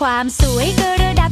ความสวยก็ระดับ